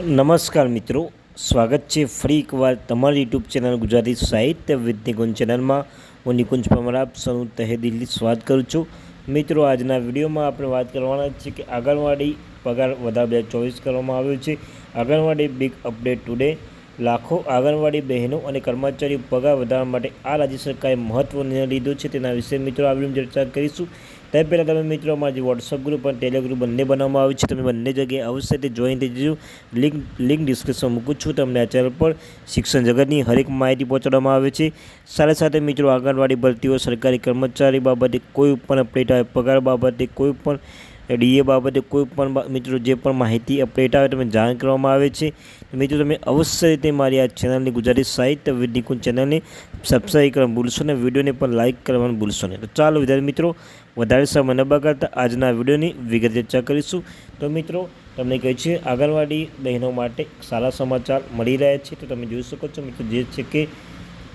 નમસ્કાર મિત્રો, સ્વાગત છે ફરી એકવાર તમારી યુટ્યુબ ચેનલ ગુજરાતી સાહિત્ય નિકુંજ ચેનલમાં. હું નિકુંજ પરમાર, આપ સૌનું તહે દિલથી સ્વાગત કરું છું. મિત્રો, આજના વિડીયોમાં આપણે વાત કરવાના છે કે આંગણવાડી પગાર વધાર બે ચોવીસ કરવામાં આવ્યો છે. આંગણવાડી બિગ અપડેટ ટુડે લાખો આંગણવાડી બહેનો અને કર્મચારીઓ પગાર વધારવા માટે આ રાજ્ય સરકારે મહત્વનો નિર્ણય લીધો છે. તેના વિશે મિત્રો, આ વિડીયોમાં ચર્ચા કરીશું. તે પહેલાં તમે મિત્રો અમારા જે વોટ્સઅપ ગ્રુપ અને ટેલિગ્રુપ ગ્રુપ બંને બનાવવામાં આવ્યું છે. તમે બંને જગ્યાએ અવશ્ય તે જોઈન થઈ જજો. લિંક લિંક ડિસ્ક્રિપ્શન મૂકું છું તમને આ ચેનલ પર. શિક્ષણ જગતની હરેક માહિતી પહોંચાડવામાં આવે છે. સાથે સાથે મિત્રો આંગણવાડી ભરતીઓ, સરકારી કર્મચારી બાબતે કોઈ પણ અપડેટ આવે, પગાર બાબતે કોઈ પણ ડીએ બાબતે કોઈ પણ મિત્રો જે પણ માહિતી અપડેટ આવે તમે જાણ કરવામાં આવે છે. મિત્રો તમે અવશ્ય રીતે મારી આ ચેનલની ગુજરાતી સાહિત્ય નિકુંજ ચેનલને સબસ્ક્રાઈબ કરવાનું ભૂલશો ને વિડીયોને પણ લાઇક કરવાનું ભૂલશો નહીં. તો ચાલો વિદ્યાર્થી મિત્રો, વધારે સમય ન બગાડતા આજના વિડીયોની વિગત ચર્ચા કરીશું. તો મિત્રો, તમને કહે છે, આંગણવાડી બહેનો માટે સારા સમાચાર મળી રહ્યા છે. તો તમે જોઈ શકો છો મિત્રો, જે છે કે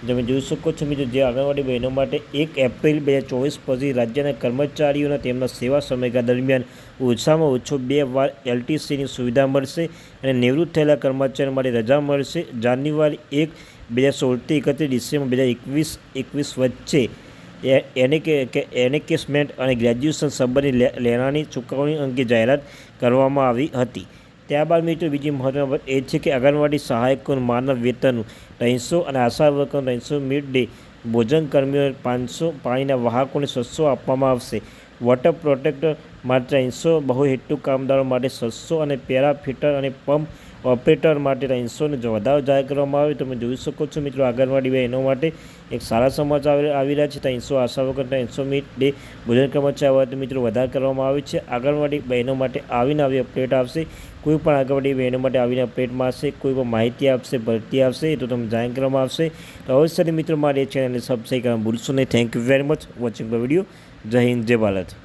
તમે જોઈ શકો છો મિત્રો, જે આંગણવાડી બહેનો માટે એક એપ્રિલ બે હજાર ચોવીસ પછી રાજ્યના કર્મચારીઓના તેમના સેવા સમયગાળા દરમિયાન ઓછામાં ઓછો બે વાર એલટીસીની સુવિધા મળશે અને નિવૃત્ત થયેલા કર્મચારીઓ માટે રજા મળશે. જાન્યુઆરી એક બે હજાર સોળથી એકત્રીસ ડિસેમ્બર બે હજાર એકવીસ એકવીસ વચ્ચે એને કે એનેકેસમેન્ટ અને ગ્રેજ્યુએશન સંબંધી લેણાની ચૂકવણી અંગે જાહેરાત કરવામાં આવી હતી. ત્યારબાદ મિત્રો બીજી મહત્વની બાબત એ છે કે આંગણવાડી સહાયકોનું માનવ વેતનનું ત્રણસો અને આશા વર્કર ત્રણસો મિડ ડે ભોજન કર્મીઓને પાંચસો પાણીના વાહકોને છસો આપવામાં આવશે. વોટર પ્રોટેક્ટર માટે ત્રણસો બહુહેતુ કામદારો માટે છસો અને પેરા ફિટર અને પંપ ઓપરેટર માટે ત્રણસોને વધારો જાહેર કરવામાં આવ્યો તમે જોઈ શકો છો મિત્રો, આંગણવાડી બહેનો માટે એક સારા સમાચાર આવી રહ્યા છે. ત્રણસો આશા વગર ત્રણસો મિનિટ ડે ભોજન કર્મચારી મિત્રો વધારે કરવામાં આવે છે. આંગણવાડી બહેનો માટે આવીને આવી અપડેટ આવશે કોઈ પણ આંગણવાડી બહેનો માટે આવીને અપડેટમાં આવશે કોઈ પણ માહિતી આપશે, ભરતી આવશે તો તમે જાહેર કરવામાં આવશે. તો અવશ્યથી મિત્રો, મારી ચેનલને સબસ્ક્રાઈબ કરવા ભૂલશો નહીં. Thank you very much watching the video Jai Hind Jai Bharat.